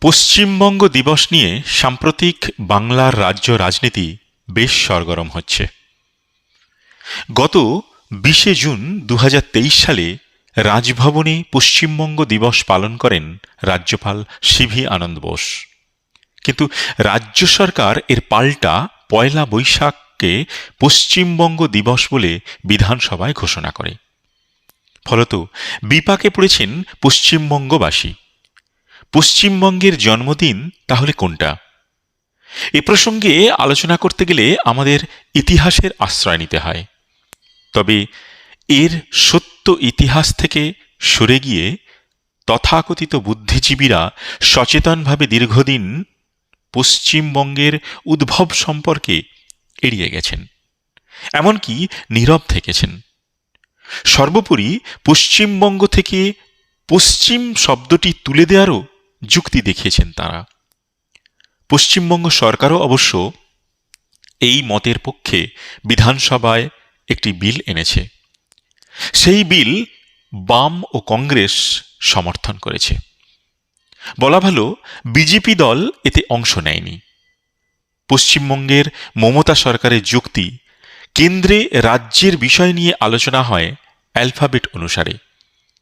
পশ্চিমবঙ্গ দিবস নিয়ে সাম্প্রতিক বাংলার রাজ্য রাজনীতি বেশ সরগরম হচ্ছে। গত বিশে জুন দু হাজার তেইশ সালে রাজভবনে পশ্চিমবঙ্গ দিবস পালন করেন রাজ্যপাল সিভি আনন্দ বোস। কিন্তু রাজ্য সরকার এর পাল্টা পয়লা বৈশাখকে পশ্চিমবঙ্গ দিবস বলে বিধানসভায় ঘোষণা করে। ফলত বিপাকে পড়েছেন পশ্চিমবঙ্গবাসী। পশ্চিমবঙ্গের জন্মদিন তাহলে কোনটা? এ প্রসঙ্গে আলোচনা করতে গেলে আমাদের ইতিহাসের আশ্রয় নিতে হয়। তবে এর সত্য ইতিহাস থেকে সরে গিয়ে তথাকথিত বুদ্ধিজীবীরা সচেতনভাবে দীর্ঘদিন পশ্চিমবঙ্গের উদ্ভব সম্পর্কে এড়িয়ে গেছেন, এমনকি নীরব থেকেছেন। সর্বোপরি পশ্চিমবঙ্গ থেকে পশ্চিম শব্দটি তুলে দেওয়ারও যুক্তি দেখিয়েছেন তারা। পশ্চিমবঙ্গ সরকারও অবশ্য এই মতের পক্ষে বিধানসভায় একটি বিল এনেছে। সেই বিল বাম ও কংগ্রেস সমর্থন করেছে। বলা ভালো, বিজেপি দল এতে অংশ নেয়নি। পশ্চিমবঙ্গের মমতা সরকারের যুক্তি, কেন্দ্রে রাজ্যের বিষয় নিয়ে আলোচনা হয় অ্যালফাবেট অনুসারে।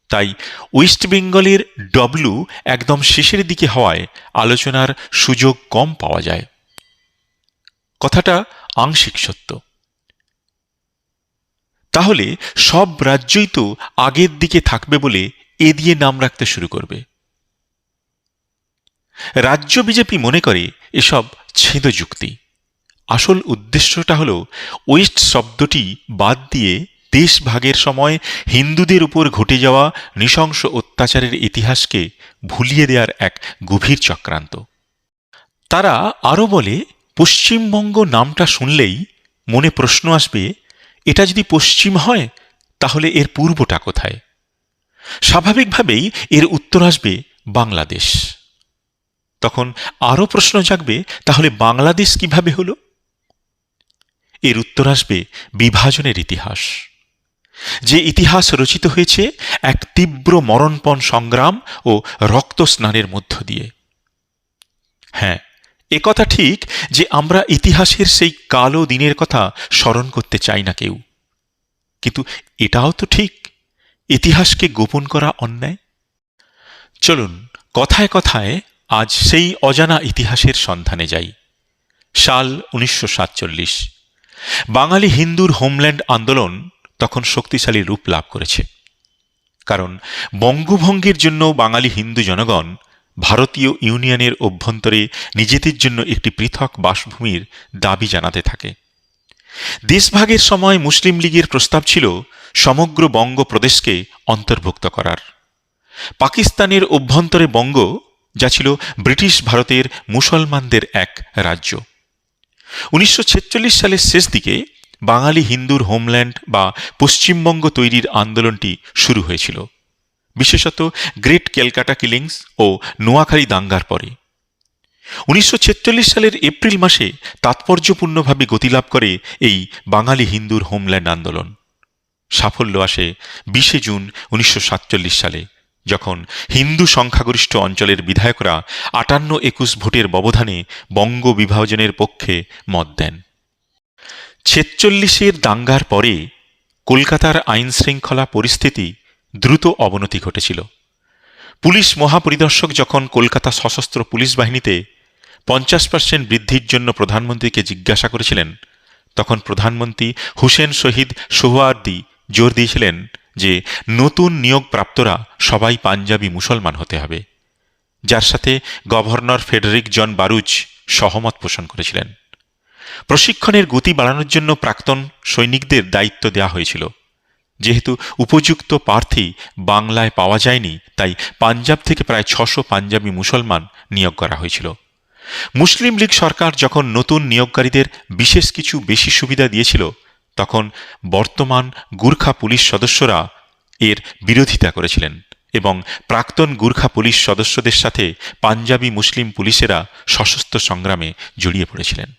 তাই ওয়েস্ট বেঙ্গলের ডব্লু একদম শেষের দিকে হওয়ায় আলোচনার সুযোগ কম পাওয়া যায়। কথাটা আংশিক সত্য। তাহলে সব রাজ্যই তো আগের দিকে থাকবে বলে এ দিয়ে নাম রাখতে শুরু করবে। রাজ্য বিজেপি মনে করে এসব ছেদ যুক্তি। আসল উদ্দেশ্যটা হল ওয়েস্ট শব্দটি বাদ দিয়ে দেশ ভাগের সময় হিন্দুদের উপর ঘটে যাওয়া নৃশংস অত্যাচারের ইতিহাসকে ভুলিয়ে দেওয়ার এক গভীর চক্রান্ত। তারা আরও বলে, পশ্চিমবঙ্গ নামটা শুনলেই মনে প্রশ্ন আসবে, এটা যদি পশ্চিম হয়, তাহলে এর পূর্বটা কোথায়? স্বাভাবিকভাবেই এর উত্তর আসবে বাংলাদেশ। তখন আরও প্রশ্ন জাগবে, তাহলে বাংলাদেশ কীভাবে হলো? এর উত্তর আসবে বিভাজনের ইতিহাস। যে ইতিহাস রচিত হয়েছে এক তীব্র মরণপণ সংগ্রাম ও রক্ত স্নানের মধ্য দিয়ে। হ্যাঁ এ কথা ঠিক যে আমরা ইতিহাসের সেই কালো দিনের কথা স্মরণ করতে চাই না কেউ। কিন্তু এটাও তো ঠিক, ইতিহাসকে গোপন করা অন্যায়। চলুন, কথায় কথায় আজ সেই অজানা ইতিহাসের সন্ধানে যাই। সাল উনিশশো সাতচল্লিশ। বাঙালি হিন্দুর হোমল্যান্ড আন্দোলন তখন শক্তিশালী রূপ লাভ করেছে। কারণ বঙ্গভঙ্গের জন্য বাঙালি হিন্দু জনগণ ভারতীয় ইউনিয়নের অভ্যন্তরে নিজেদের জন্য একটি পৃথক বাসভূমির দাবি জানাতে থাকে। দেশভাগের সময় মুসলিম লীগের প্রস্তাব ছিল সমগ্র বঙ্গ প্রদেশকে অন্তর্ভুক্ত করার। পাকিস্তানের অভ্যন্তরে বঙ্গ, যা ছিল ব্রিটিশ ভারতের মুসলমানদের এক রাজ্য। উনিশশো সালের শেষ দিকে বাঙালি হিন্দুর হোমল্যান্ড বা পশ্চিমবঙ্গ তৈরির আন্দোলনটি শুরু হয়েছিল, বিশেষত গ্রেট ক্যালকাটা কিলিংস ও নোয়াখালী দাঙ্গার পরে। উনিশশো ছেচল্লিশ সালের এপ্রিল মাসে তাৎপর্যপূর্ণভাবে গতিলাভ করে এই বাঙালি হিন্দুর হোমল্যান্ড আন্দোলন। সাফল্য আসে বিশে জুন উনিশশো সাতচল্লিশ সালে, যখন হিন্দু সংখ্যাগরিষ্ঠ অঞ্চলের বিধায়করা আটান্ন একুশ ভোটের ব্যবধানে বঙ্গ বিভাজনের পক্ষে মত দেন। ছেচল্লিশের দাঙ্গার পরে কলকাতার আইন শৃঙ্খলা পরিস্থিতি দ্রুত অবনতি ঘটেছিল। পুলিশ মহাপরিদর্শক যখন কলকাতা সশস্ত্র পুলিশ বাহিনীতে পঞ্চাশ পার্সেন্ট বৃদ্ধির জন্য প্রধানমন্ত্রীকে জিজ্ঞাসা করেছিলেন, তখন প্রধানমন্ত্রী হুসেন শহীদ সোহরার্দি জোর দিয়েছিলেন যে নতুন নিয়োগপ্রাপ্তরা সবাই পাঞ্জাবি মুসলমান হতে হবে। যার সাথে গভর্নর ফেডারিক জন বারুচ সহমত পোষণ করেছিলেন। প্রশিক্ষণের গতি বাড়ানোর জন্য প্রাক্তন সৈনিকদের দায়িত্ব দেওয়া হয়েছিল। যেহেতু উপযুক্ত প্রার্থী বাংলায় পাওয়া যায়নি, তাই পাঞ্জাব থেকে প্রায় ছশো পাঞ্জাবি মুসলমান নিয়োগ করা হয়েছিল। মুসলিম লীগ সরকার যখন নতুন নিয়োগকারীদের বিশেষ কিছু বেশি সুবিধা দিয়েছিল, তখন বর্তমান গুর্খা পুলিশ সদস্যরা এর বিরোধিতা করেছিলেন এবং প্রাক্তন গুর্খা পুলিশ সদস্যদের সাথে পাঞ্জাবি মুসলিম পুলিশেরা সশস্ত্র সংগ্রামে জড়িয়ে পড়েছিলেন।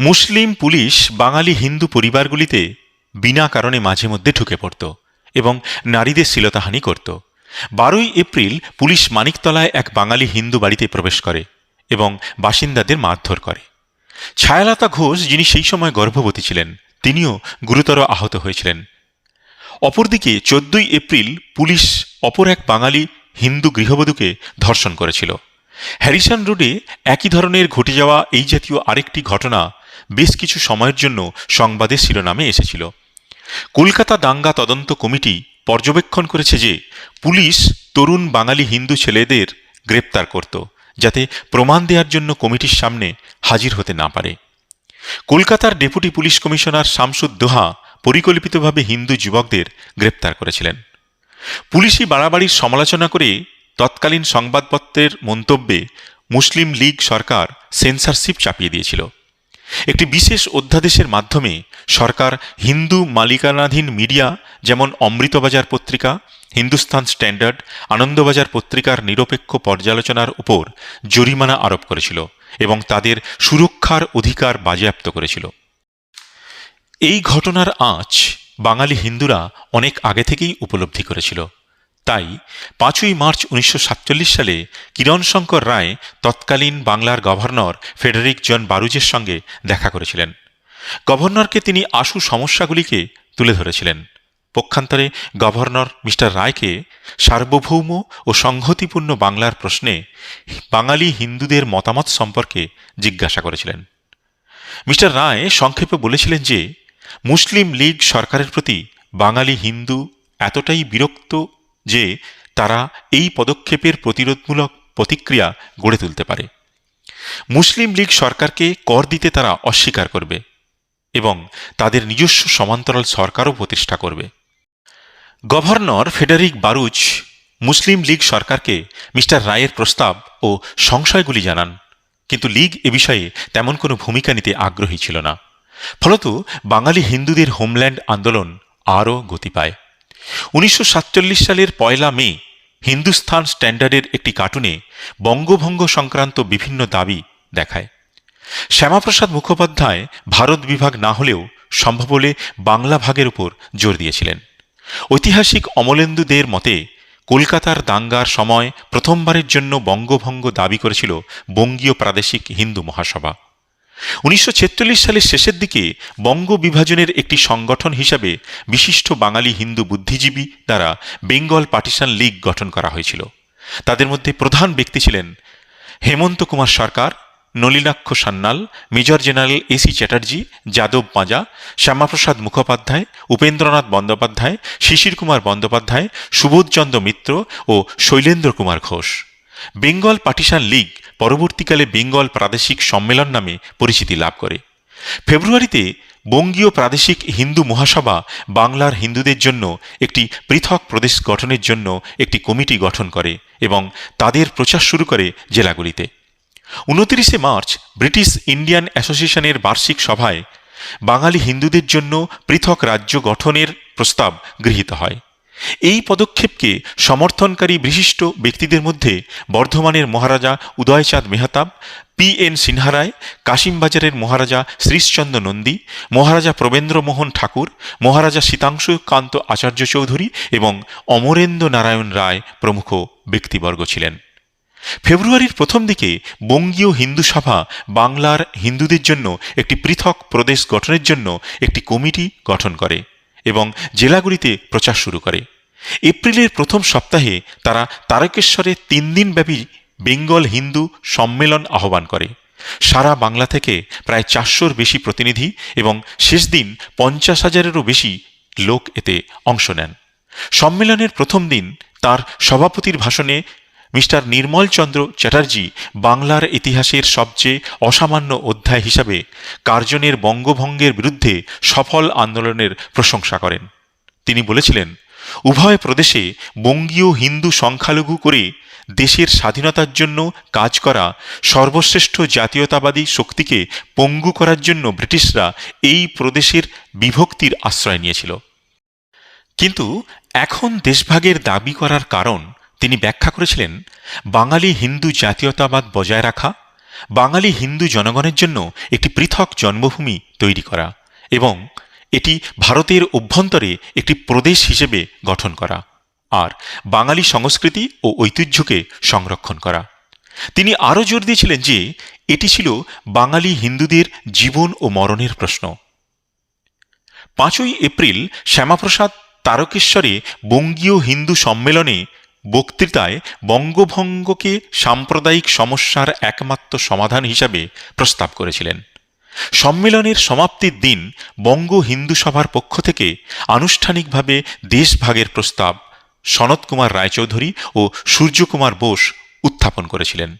মুসলিম পুলিশ বাঙালি হিন্দু পরিবারগুলিতে বিনা কারণে মাঝে মধ্যে ঢুকে পড়ত এবং নারীদের শ্লীলতাহানি করত। বারোই এপ্রিল পুলিশ মানিকতলায় এক বাঙালি হিন্দু বাড়িতে প্রবেশ করে এবং বাসিন্দাদের মারধর করে। ছায়ালতা ঘোষ, যিনি সেই সময় গর্ভবতী ছিলেন, তিনিও গুরুতর আহত হয়েছিলেন। অপরদিকে চোদ্দই এপ্রিল পুলিশ অপর এক বাঙালি হিন্দু গৃহবধূকে ধর্ষণ করেছিল। হ্যারিসন রোডে একই ধরনের ঘটে যাওয়া এই জাতীয় আরেকটি ঘটনা বেশ কিছু সময়ের জন্য সংবাদের শিরোনামে এসেছিল। কলকাতা দাঙ্গা তদন্ত কমিটি পর্যবেক্ষণ করেছে যে, পুলিশ তরুণ বাঙালি হিন্দু ছেলেদের গ্রেপ্তার করত, যাতে প্রমাণ দেওয়ার জন্য কমিটির সামনে হাজির হতে না পারে। কলকাতার deputy police commissioner Shamsud Doha পরিকল্পিতভাবে হিন্দু যুবকদের গ্রেপ্তার করেছিলেন। পুলিশি বাড়াবাড়ির সমালোচনা করে তৎকালীন সংবাদপত্রের মন্তব্যে মুসলিম লীগ সরকার সেন্সারশিপ চাপিয়ে দিয়েছিল। একটি বিশেষ অধ্যাদেশের মাধ্যমে সরকার হিন্দু মালিকানাধীন মিডিয়া, যেমন অমৃতবাজার পত্রিকা, হিন্দুস্তান স্ট্যান্ডার্ড, আনন্দবাজার পত্রিকার নিরপেক্ষ পর্যালোচনার উপর জরিমানা আরোপ করেছিল এবং তাদের সুরক্ষার অধিকার বাজেয়াপ্ত করেছিল। এই ঘটনার আঁচ বাঙালি হিন্দুরা অনেক আগে থেকেই উপলব্ধি করেছিল। তাই পাঁচই মার্চ উনিশশো সাতচল্লিশ সালে কিরণ শঙ্কর রায় তৎকালীন বাংলার গভর্নর ফেডারিক জন বারুজের সঙ্গে দেখা করেছিলেন। গভর্নরকে তিনি আশু সমস্যাগুলিকে তুলে ধরেছিলেন। পক্ষান্তরে গভর্নর মিস্টার রায়কে সার্বভৌম ও সংহতিপূর্ণ বাংলার প্রশ্নে বাঙালি হিন্দুদের মতামত সম্পর্কে জিজ্ঞাসা করেছিলেন। মিস্টার রায় সংক্ষেপে বলেছিলেন যে, মুসলিম লীগ সরকারের প্রতি বাঙালি হিন্দু এতটাই বিরক্ত যে তারা এই পদক্ষেপের প্রতিরোধমূলক প্রতিক্রিয়া গড়ে তুলতে পারে। মুসলিম লীগ সরকারকে কর দিতে তারা অস্বীকার করবে এবং তাদের নিজস্ব সমান্তরাল সরকারও প্রতিষ্ঠা করবে। গভর্নর ফেডারিক বারুচ মুসলিম লীগ সরকারকে মিস্টার রায়ের প্রস্তাব ও সংশয়গুলি জানান, কিন্তু লীগ এ বিষয়ে তেমন কোনো ভূমিকা নিতে আগ্রহী ছিল না। ফলত বাঙালি হিন্দুদের হোমল্যান্ড আন্দোলন আরও গতি পায়। উনিশশো সাতচল্লিশ সালের পয়লা মে, হিন্দুস্থান স্ট্যান্ডার্ডের একটি কার্টুনে বঙ্গভঙ্গ সংক্রান্ত বিভিন্ন দাবি দেখায়। শ্যামাপ্রসাদ মুখোপাধ্যায় ভারত বিভাগ না হলেও সম্ভব হলে বাংলা ভাগের উপর জোর দিয়েছিলেন। ঐতিহাসিক অমলেন্দু দের মতে, কলকাতার দাঙ্গার সময় প্রথমবারের জন্য বঙ্গভঙ্গ দাবি করেছিল বঙ্গীয় প্রাদেশিক হিন্দু মহাসভা। উনিশশো সালের শেষের দিকে বঙ্গ বিভাজনের একটি সংগঠন হিসাবে বিশিষ্ট বাঙালি হিন্দু বুদ্ধিজীবী দ্বারা বেঙ্গল পার্টিশন লীগ গঠন করা হয়েছিল। তাদের মধ্যে প্রধান ব্যক্তি ছিলেন Hemanta Kumar Sarkar, Nalinaksha Sanyal, major general AC Chatterjee, Yadav Panja, Syama Prasad Mukhopadhyay, Upendranath Bandyopadhyay, Sisir Kumar Bandyopadhyay, Subodh Chandra Mitra ও Sailendra Kumar Ghosh. Bengal partition league পরবর্তীকালে বেঙ্গল প্রাদেশিক সম্মেলন নামে পরিচিতি লাভ করে। ফেব্রুয়ারিতে বঙ্গীয় প্রাদেশিক হিন্দু মহাসভা বাংলার হিন্দুদের জন্য একটি পৃথক প্রদেশ গঠনের জন্য একটি কমিটি গঠন করে এবং তাদের প্রচার শুরু করে জেলাগুলিতে। উনত্রিশে মার্চ ব্রিটিশ ইন্ডিয়ান অ্যাসোসিয়েশনের বার্ষিক সভায় বাঙালি হিন্দুদের জন্য পৃথক রাজ্য গঠনের প্রস্তাব গৃহীত হয়। এই পদক্ষেপকে সমর্থনকারী বিশিষ্ট ব্যক্তিদের মধ্যে বর্ধমানের মহারাজা উদয়চাঁদ মেহতাব পি এন সিনহারায়, কাশিমবাজারের মহারাজা শ্রীশচন্দ্র নন্দী, মহারাজা প্রবেন্দ্রমোহন ঠাকুর, মহারাজা শীতাংশু কান্ত আচার্য চৌধুরী এবং অমরেন্দ্র নারায়ণ রায় প্রমুখ ব্যক্তিবর্গ ছিলেন। ফেব্রুয়ারির প্রথম দিকে বঙ্গীয় হিন্দু সভা বাংলার হিন্দুদের জন্য একটি পৃথক প্রদেশ গঠনের জন্য একটি কমিটি গঠন করে এবং জেলাগুলিতে প্রচার শুরু করে। এপ্রিলের প্রথম সপ্তাহে তারা তারকেশ্বরে তিন দিনব্যাপী বেঙ্গল হিন্দু সম্মেলন আহ্বান করে। সারা বাংলা থেকে প্রায় চারশোর বেশি প্রতিনিধি এবং শেষ দিন পঞ্চাশ হাজারেরও বেশি লোক এতে অংশ নেন। সম্মেলনের প্রথম দিন তার সভাপতির ভাষণে মিস্টার নির্মল চন্দ্র চ্যাটার্জি বাংলার ইতিহাসের সবচেয়ে অসামান্য অধ্যায় হিসাবে কার্জনের বঙ্গভঙ্গের বিরুদ্ধে সফল আন্দোলনের প্রশংসা করেন। তিনি বলেছিলেন উভয় প্রদেশে বঙ্গীয় হিন্দু সংখ্যালঘু করে দেশের স্বাধীনতার জন্য কাজ করা সর্বশ্রেষ্ঠ জাতীয়তাবাদী শক্তিকে পঙ্গু করার জন্য ব্রিটিশরা এই প্রদেশের বিভক্তির আশ্রয় নিয়েছিল। কিন্তু এখন দেশভাগের দাবি করার কারণ তিনি ব্যাখ্যা করেছিলেন, বাঙালি হিন্দু জাতীয়তাবাদ বজায় রাখা, বাঙালি হিন্দু জনগণের জন্য একটি পৃথক জন্মভূমি তৈরি করা এবং এটি ভারতের অভ্যন্তরে একটি প্রদেশ হিসেবে গঠন করা, আর বাঙালি সংস্কৃতি ও ঐতিহ্যকে সংরক্ষণ করা। তিনি আরও জোর দিয়েছিলেন যে এটি ছিল বাঙালি হিন্দুদের জীবন ও মরণের প্রশ্ন। পাঁচই এপ্রিল শ্যামাপ্রসাদ তারকেশ্বরে বঙ্গীয় হিন্দু সম্মেলনে বক্তৃতায় বঙ্গভঙ্গকে সাম্প্রদায়িক সমস্যার একমাত্র সমাধান হিসাবে প্রস্তাব করেছিলেন। সম্মেলনের সমাপ্তির দিন বঙ্গ হিন্দু সভার পক্ষ থেকে আনুষ্ঠানিকভাবে দেশভাগের প্রস্তাব সনত কুমার রায়চৌধুরী ও সূর্যকুমার বোস উত্থাপন করেছিলেন।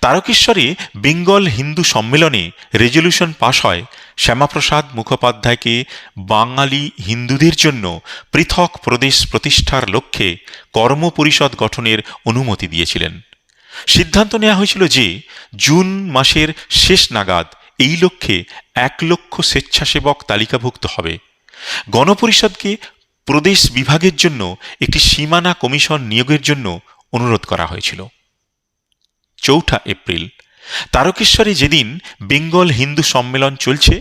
তারকেশ্বরে বেঙ্গল হিন্দু সম্মেলনে রেজলিউশন পাশ হয় শ্যামাপ্রসাদ মুখোপাধ্যায়কে বাঙালি হিন্দুদের জন্য পৃথক প্রদেশ প্রতিষ্ঠার লক্ষ্যে কর্মপরিষদ গঠনের অনুমতি দিয়েছিলেন। সিদ্ধান্ত নেওয়া হয়েছিল যে জুন মাসের শেষ নাগাদ এই লক্ষ্যে এক লক্ষ স্বেচ্ছাসেবক তালিকাভুক্ত হবে। গণপরিষদকে প্রদেশ বিভাগের জন্য একটি সীমানা কমিশন নিয়োগের জন্য অনুরোধ করা হয়েছিল। চৌঠা এপ্রিল, তারকেশ্বরে যেদিন বেঙ্গল হিন্দু সম্মেলন চলছে,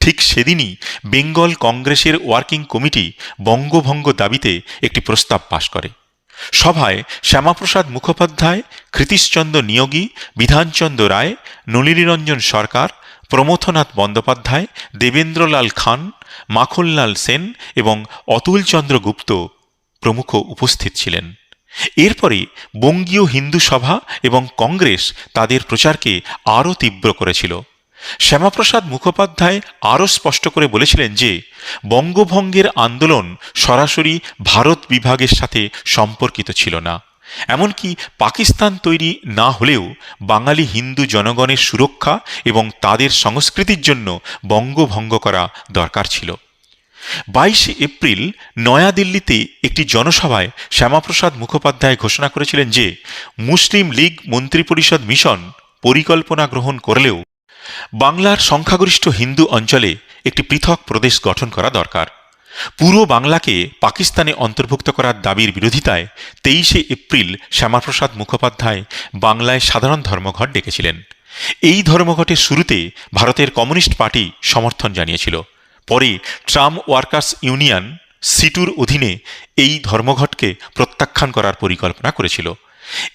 ঠিক সেদিনই বেঙ্গল কংগ্রেসের ওয়ার্কিং কমিটি বঙ্গভঙ্গ দাবিতে একটি প্রস্তাব পাশ করে। সভায় শ্যামাপ্রসাদ মুখোপাধ্যায় কৃতিশচন্দ্র নিয়োগী বিধানচন্দ্র রায়, নলিনীরঞ্জন সরকার, প্রমথনাথ বন্দ্যোপাধ্যায়, দেবেন্দ্রলাল খান, মাখনলাল সেন এবং অতুলচন্দ্র গুপ্ত প্রমুখ উপস্থিত ছিলেন। এরপরে বঙ্গীয় হিন্দু সভা এবং কংগ্রেস তাদের প্রচারকে আরও তীব্র করেছিল। শ্যামাপ্রসাদ মুখোপাধ্যায় আরও স্পষ্ট করে বলেছিলেন যে, বঙ্গভঙ্গের আন্দোলন সরাসরি ভারত বিভাগের সাথে সম্পর্কিত ছিল না। এমনকি পাকিস্তান তৈরি না হলেও বাঙালি হিন্দু জনগণের সুরক্ষা এবং তাদের সংস্কৃতির জন্য বঙ্গভঙ্গ করা দরকার ছিল। বাইশে এপ্রিল নয়াদিল্লিতে একটি জনসভায় শ্যামাপ্রসাদ মুখোপাধ্যায় ঘোষণা করেছিলেন যে, মুসলিম লীগ মন্ত্রিপরিষদ মিশন পরিকল্পনা গ্রহণ করলেও বাংলার সংখ্যাগরিষ্ঠ হিন্দু অঞ্চলে একটি পৃথক প্রদেশ গঠন করা দরকার। পুরো বাংলাকে পাকিস্তানে অন্তর্ভুক্ত করার দাবির বিরোধিতায় তেইশে এপ্রিল শ্যামাপ্রসাদ মুখোপাধ্যায় বাংলায় সাধারণ ধর্মঘট ডেকেছিলেন। এই ধর্মঘটের শুরুতে ভারতের কমিউনিস্ট পার্টি সমর্থন জানিয়েছিল। পরে ট্রাম ওয়ার্কার্স ইউনিয়ন সিটুর অধীনে এই ধর্মঘটকে প্রত্যাখ্যান করার পরিকল্পনা করেছিল।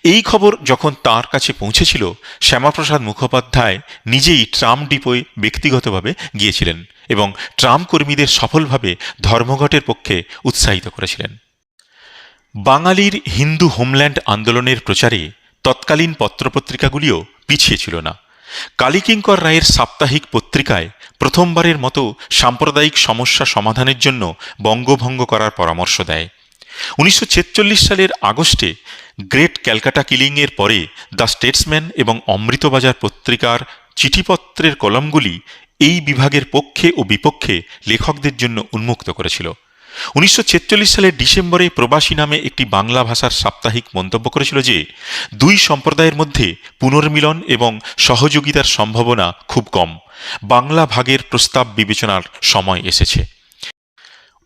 এই খবর যখন তার কাছে পৌঁছেছিল, শ্যামাপ্রসাদ মুখোপাধ্যায় নিজেই ট্রাম ডিপোয় ব্যক্তিগতভাবে গিয়েছিলেন এবং ট্রাম কর্মীদের সফলভাবে ধর্মঘটের পক্ষে উৎসাহিত করেছিলেন। বাঙালির হিন্দু হোমল্যান্ড আন্দোলনের প্রচারে তৎকালীন পত্রপত্রিকাগুলিও পিছিয়ে ছিল না। কালীকিঙ্কর রায়ের সাপ্তাহিক পত্রিকায় প্রথমবারের মতো সাম্প্রদায়িক সমস্যা সমাধানের জন্য বঙ্গভঙ্গ করার পরামর্শ দেয়। উনিশশো ছেচল্লিশ সালের আগস্টে গ্রেট ক্যালকাটা কিলিংয়ের পরে দ্য স্টেটসম্যান এবং অমৃতবাজার পত্রিকার চিঠিপত্রের কলমগুলি এই বিভাগের পক্ষে ও বিপক্ষে লেখকদের জন্য উন্মুক্ত করেছিল। উনিশশো ছেচল্লিশ সালের ডিসেম্বরে প্রবাসী নামে একটি বাংলা ভাষার সাপ্তাহিক মন্তব্য করেছিল যে, দুই সম্প্রদায়ের মধ্যে পুনর্মিলন এবং সহযোগিতার সম্ভাবনা খুব কম। বাংলা ভাগের প্রস্তাব বিবেচনার সময় এসেছে।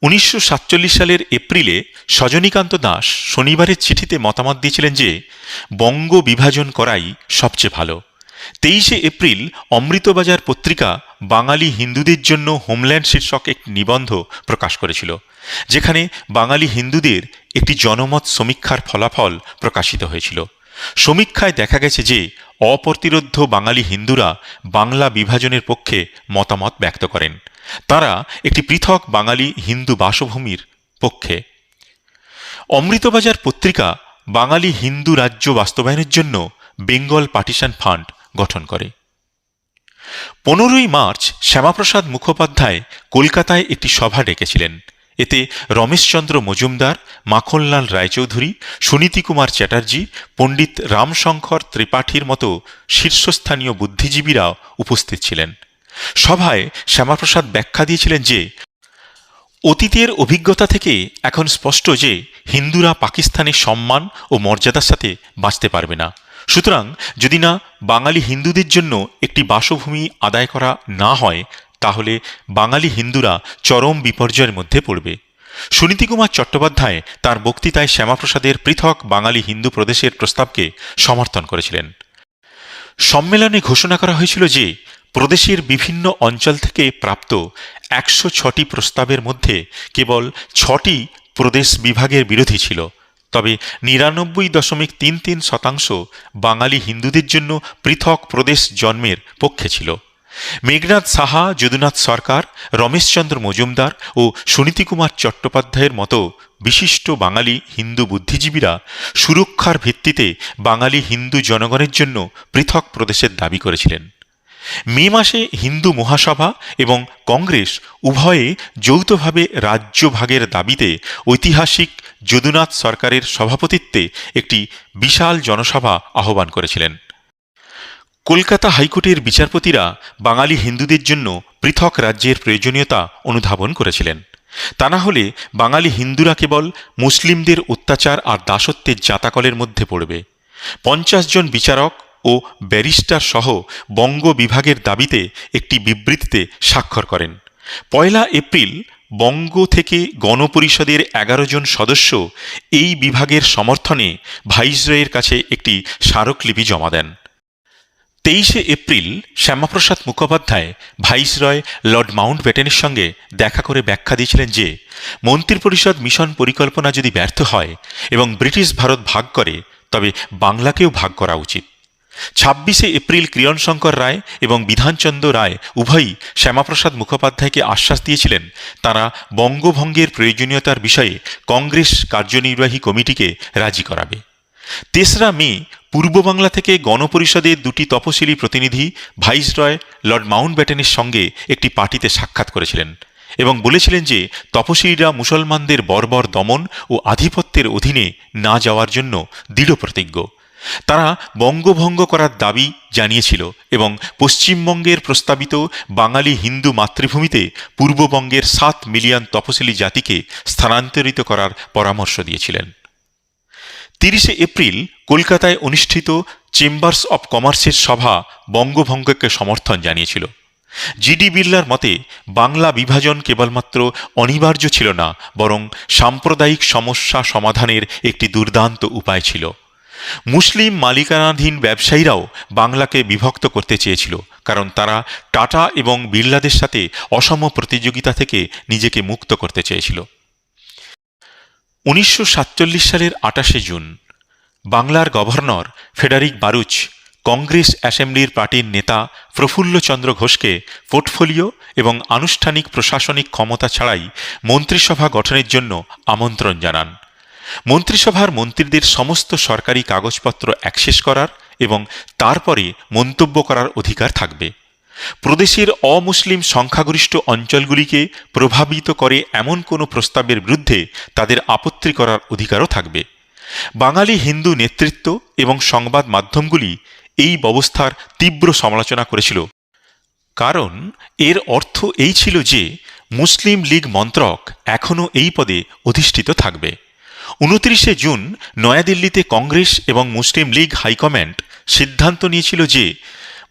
উনিশশো সাতচল্লিশ সালের এপ্রিলে সজনীকান্ত দাস শনিবারের চিঠিতে মতামত দিয়েছিলেন যে, বঙ্গ বিভাজন করাই সবচেয়ে ভালো। তেইশে এপ্রিল অমৃতবাজার পত্রিকা বাঙালি হিন্দুদের জন্য হোমল্যান্ড শীর্ষক একটি নিবন্ধ প্রকাশ করেছিল, যেখানে বাঙালি হিন্দুদের একটি জনমত সমীক্ষার ফলাফল প্রকাশিত হয়েছিল। সমীক্ষায় দেখা গেছে যে, অপ্রতিরোধ্য বাঙালি হিন্দুরা বাংলা বিভাজনের পক্ষে মতামত ব্যক্ত করেন। তারা একটি পৃথক বাঙালি হিন্দু বাসভূমির পক্ষে। অমৃতবাজার পত্রিকা বাঙালি হিন্দু রাজ্য বাস্তবায়নের জন্য বেঙ্গল পার্টিশন ফান্ড গঠন করে। পনেরোই মার্চ শ্যামাপ্রসাদ মুখোপাধ্যায় কলকাতায় একটি সভা ডেকেছিলেন। এতে রমেশচন্দ্র মজুমদার, মাখনলাল রায়চৌধুরী, সুনীতি কুমার চ্যাটার্জি, পণ্ডিত রামশঙ্কর ত্রিপাঠীর মতো শীর্ষস্থানীয় বুদ্ধিজীবীরা উপস্থিত ছিলেন। সভায় শ্যামাপ্রসাদ ব্যাখ্যা দিয়েছিলেন যে, অতীতের অভিজ্ঞতা থেকে এখন স্পষ্ট যে হিন্দুরা পাকিস্তানের সম্মান ও মর্যাদার সাথে বাঁচতে পারবে না। সুতরাং যদি না বাঙালি হিন্দুদের জন্য একটি বাসভূমি আদায় করা না হয়, তাহলে বাঙালি হিন্দুরা চরম বিপর্যয়ের মধ্যে পড়বে। সুনীতিকুমার চট্টোপাধ্যায় তার বক্তৃতায় শ্যামাপ্রসাদের পৃথক বাঙালি হিন্দু প্রদেশের প্রস্তাবকে সমর্থন করেছিলেন। সম্মেলনে ঘোষণা করা হয়েছিল যে প্রদেশের বিভিন্ন অঞ্চল থেকে প্রাপ্ত একশো ছটি প্রস্তাবের মধ্যে কেবল ছটি প্রদেশ বিভাগের বিরোধী ছিল। তবে নিরানব্বই দশমিক তিন তিন শতাংশ বাঙালি হিন্দুদের জন্য পৃথক প্রদেশ জন্মের পক্ষে ছিল। মেঘনাথ সাহা, যদুনাথ সরকার, রমেশচন্দ্র মজুমদার ও সুনীতিকুমার চট্টোপাধ্যায়ের মতো বিশিষ্ট বাঙালি হিন্দু বুদ্ধিজীবীরা সুরক্ষার ভিত্তিতে বাঙালি হিন্দু জনগণের জন্য পৃথক প্রদেশের দাবি করেছিলেন। মে মাসে হিন্দু মহাসভা এবং কংগ্রেস উভয়ে যৌথভাবে রাজ্য ভাগের দাবিতে ঐতিহাসিক যদুনাথ সরকারের সভাপতিত্বে একটি বিশাল জনসভা আহ্বান করেছিলেন। কলকাতা হাইকোর্টের বিচারপতিরা বাঙালি হিন্দুদের জন্য পৃথক রাজ্যের প্রয়োজনীয়তা অনুধাবন করেছিলেন। তা না হলে বাঙালি হিন্দুরা কেবল মুসলিমদের অত্যাচার আর দাসত্বের জাতাকলের মধ্যে পড়বে। পঞ্চাশ জন বিচারক ও ব্যারিস্টার সহ বঙ্গ বিভাগের দাবিতে একটি বিবৃতিতে স্বাক্ষর করেন। পয়লা এপ্রিল বঙ্গ থেকে গণপরিষদের এগারো জন সদস্য এই বিভাগের সমর্থনে ভাইসরয়ের কাছে একটি স্মারকলিপি জমা দেন। তেইশে April Shyamaprasad Mukhopadhyay, viceroy lord Mount ব্যাটেনের সঙ্গে দেখা করে ব্যাখ্যা দিয়েছিলেন যে, মন্ত্রিপরিষদ মিশন পরিকল্পনা যদি ব্যর্থ হয় এবং ব্রিটিশ ভারত ভাগ করে, তবে বাংলাকেও ভাগ করা উচিত। ছাব্বিশে এপ্রিল কিরণশঙ্কর রায় এবং বিধানচন্দ্র রায় উভয়ই শ্যামাপ্রসাদ মুখোপাধ্যায়কে আশ্বাস দিয়েছিলেন, তারা বঙ্গভঙ্গের প্রয়োজনীয়তার বিষয়ে কংগ্রেস কার্যনির্বাহী কমিটিকে রাজি করাবে। তেসরা মে পূর্ব বাংলা থেকে গণপরিষদের দুটি তপশিলি প্রতিনিধি ভাইসরয় লর্ড মাউন্ট ব্যাটেনের সঙ্গে একটি পার্টিতে সাক্ষাৎ করেছিলেন এবং বলেছিলেন যে তপশিলীরা মুসলমানদের বর্বর দমন ও আধিপত্যের অধীনে না যাওয়ার জন্য দৃঢ় প্রতিজ্ঞ তারা বঙ্গভঙ্গ করার দাবি জানিয়েছিল এবং পশ্চিমবঙ্গের প্রস্তাবিত বাঙালি হিন্দু মাতৃভূমিতে পূর্ববঙ্গের সাত মিলিয়ন তপশিলি জাতিকে স্থানান্তরিত করার পরামর্শ দিয়েছিলেন। তিরিশে এপ্রিল কলকাতায় অনুষ্ঠিত চেম্বার্স অব কমার্সের সভা বঙ্গভঙ্গকে সমর্থন জানিয়েছিল। জিডি বিড়লার মতে, বাংলা বিভাজন কেবলমাত্র অনিবার্য ছিল না, বরং সাম্প্রদায়িক সমস্যা সমাধানের একটি দুর্দান্ত উপায় ছিল। মুসলিম মালিকানাধীন ব্যবসায়ীরাও বাংলাকে বিভক্ত করতে চেয়েছিল, কারণ তারা টাটা এবং বিড়লাদের সাথে অসম প্রতিযোগিতা থেকে নিজেকে মুক্ত করতে চেয়েছিল। উনিশশো সাতচল্লিশ সালের আটাশে জুন, বাংলার গভর্নর ফেডারিক বারুচ কংগ্রেস অ্যাসেম্বলির পার্টির নেতা প্রফুল্লচন্দ্র ঘোষকে পোর্টফোলিও এবং আনুষ্ঠানিক প্রশাসনিক ক্ষমতা ছাড়াই মন্ত্রিসভা গঠনের জন্য আমন্ত্রণ জানান। মন্ত্রিসভার মন্ত্রীদের সমস্ত সরকারি কাগজপত্র অ্যাক্সেস করার এবং তারপরে মন্তব্য করার অধিকার থাকবে। প্রদেশের অমুসলিম সংখ্যাগরিষ্ঠ অঞ্চলগুলিকে প্রভাবিত করে এমন কোনো প্রস্তাবের বিরুদ্ধে তাদের আপত্তি করার অধিকারও থাকবে। বাঙালি হিন্দু নেতৃত্ব এবং সংবাদ মাধ্যমগুলি এই ব্যবস্থার তীব্র সমালোচনা করেছিল। কারণ এর অর্থ এই ছিল যে মুসলিম লীগ মন্ত্রক এখনও এই পদে অধিষ্ঠিত থাকবে। উনত্রিশে জুন নয়াদিল্লিতে কংগ্রেস এবং মুসলিম লীগ হাইকম্যান্ড সিদ্ধান্ত নিয়েছিল যে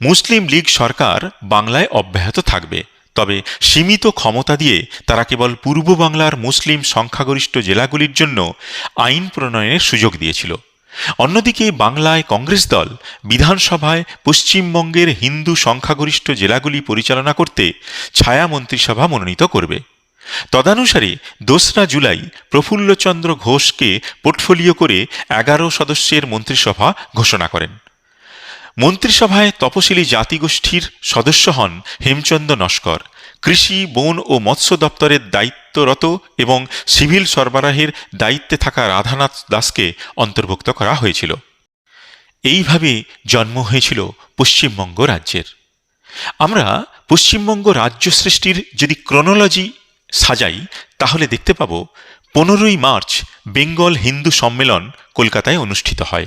মুসলিম লীগ সরকার বাংলায় অব্যাহত থাকবে। তবে সীমিত ক্ষমতা দিয়ে তারা কেবল পূর্ব বাংলার মুসলিম সংখ্যাগরিষ্ঠ জেলাগুলির জন্য আইন প্রণয়নের সুযোগ দিয়েছিল। অন্যদিকে বাংলায় কংগ্রেস দল বিধানসভায় পশ্চিমবঙ্গের হিন্দু সংখ্যাগরিষ্ঠ জেলাগুলি পরিচালনা করতে ছায়া মন্ত্রিসভা মনোনীত করবে। তদানুসারে দোসরা জুলাই প্রফুল্লচন্দ্র ঘোষকে পোর্টফোলিও করে এগারো সদস্যের মন্ত্রিসভা ঘোষণা করেন। মন্ত্রিসভায় তপশিলি জাতিগোষ্ঠীর সদস্য হন হেমচন্দ্র নস্কর। কৃষি, বন ও মৎস্য দপ্তরের দায়িত্বরত এবং সিভিল সরবরাহের দায়িত্বে থাকা রাধানাথ দাসকে অন্তর্ভুক্ত করা হয়েছিল। এইভাবে জন্ম হয়েছিল পশ্চিমবঙ্গ রাজ্যের। আমরা পশ্চিমবঙ্গ রাজ্য সৃষ্টির যদি ক্রোনোলজি সাজাই, তাহলে দেখতে পাব পনেরোই মার্চ বেঙ্গল হিন্দু সম্মেলন কলকাতায় অনুষ্ঠিত হয়।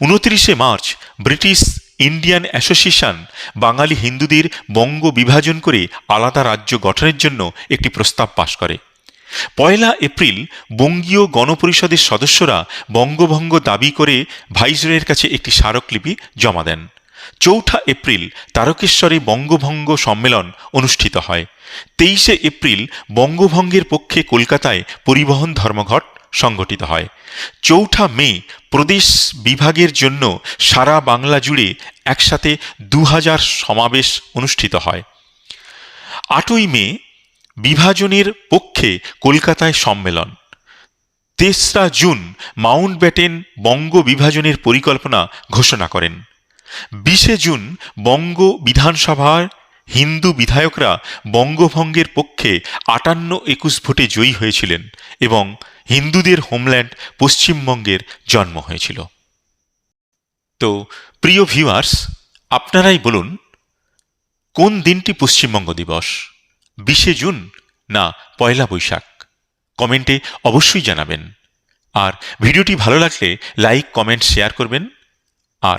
উনত্রিশে March British Indian association Bangali হিন্দুদের বঙ্গ বিভাজন করে আলাদা রাজ্য গঠনের জন্য একটি প্রস্তাব পাশ করে। পয়লা এপ্রিল বঙ্গীয় গণপরিষদের সদস্যরা বঙ্গভঙ্গ দাবি করে ভাইসরয়ের কাছে একটি স্মারকলিপি জমা দেন। চৌঠা এপ্রিল তারকেশ্বরে বঙ্গভঙ্গ সম্মেলন অনুষ্ঠিত হয়। তেইশে এপ্রিল বঙ্গভঙ্গের পক্ষে কলকাতায় পরিবহন ধর্মঘট সংগঠিত হয়। চৌঠা মে প্রদেশ বিভাগের জন্য সারা বাংলা জুড়ে একসাথে দু হাজার সমাবেশ অনুষ্ঠিত হয়। আটই মে বিভাজনের পক্ষে কলকাতায় সম্মেলন। তেসরা জুন মাউন্ট ব্যাটেন বঙ্গ বিভাজনের পরিকল্পনা ঘোষণা করেন। বিশে জুন বঙ্গ বিধানসভার হিন্দু বিধায়করা বঙ্গভঙ্গের পক্ষে আটান্ন একুশ ভোটে জয়ী হয়েছিলেন এবং হিন্দুদের হোমল্যান্ড পশ্চিমবঙ্গের জন্ম হয়েছিল। তো প্রিয় ভিউয়ার্স, আপনারাই বলুন, কোন দিনটি পশ্চিমবঙ্গ দিবস? বিশে জুন না পয়লা বৈশাখ? কমেন্টে অবশ্যই জানাবেন। আর ভিডিওটি ভালো লাগলে লাইক, কমেন্ট, শেয়ার করবেন। আর